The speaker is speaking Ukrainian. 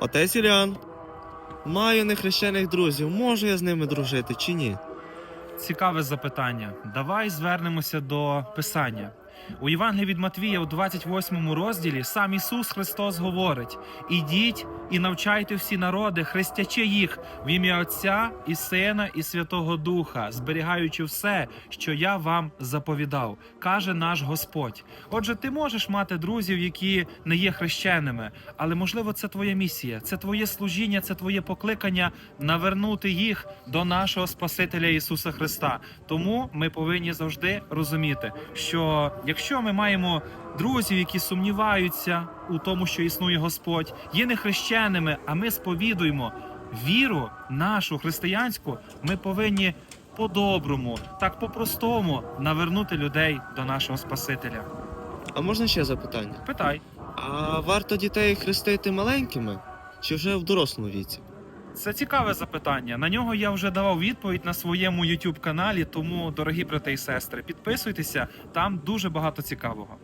Отець Іллян, маю нехрещених друзів, можу я з ними дружити чи ні? Цікаве запитання. Давай звернемося до Писання. У Євангелії від Матвія, у 28 розділі, сам Ісус Христос говорить: ідіть і навчайте всі народи, хрестячи їх в ім'я Отця і Сина і Святого Духа, зберігаючи все, що я вам заповідав, каже наш Господь. Отже, ти можеш мати друзів, які не є хрещеними, але можливо, це твоя місія, це твоє служіння, це твоє покликання навернути їх до нашого Спасителя Ісуса Христа. Тому ми повинні завжди розуміти, що якщо ми маємо друзів, які сумніваються у тому, що існує Господь, є нехрещеними, а ми сповідуємо віру нашу християнську, ми повинні по-доброму, так по-простому навернути людей до нашого Спасителя. А можна ще запитання? Питай. А варто дітей хрестити маленькими чи вже в дорослому віці? Це цікаве запитання. На нього я вже давав відповідь на своєму YouTube каналі. Тому, дорогі брати і сестри, підписуйтеся, там дуже багато цікавого.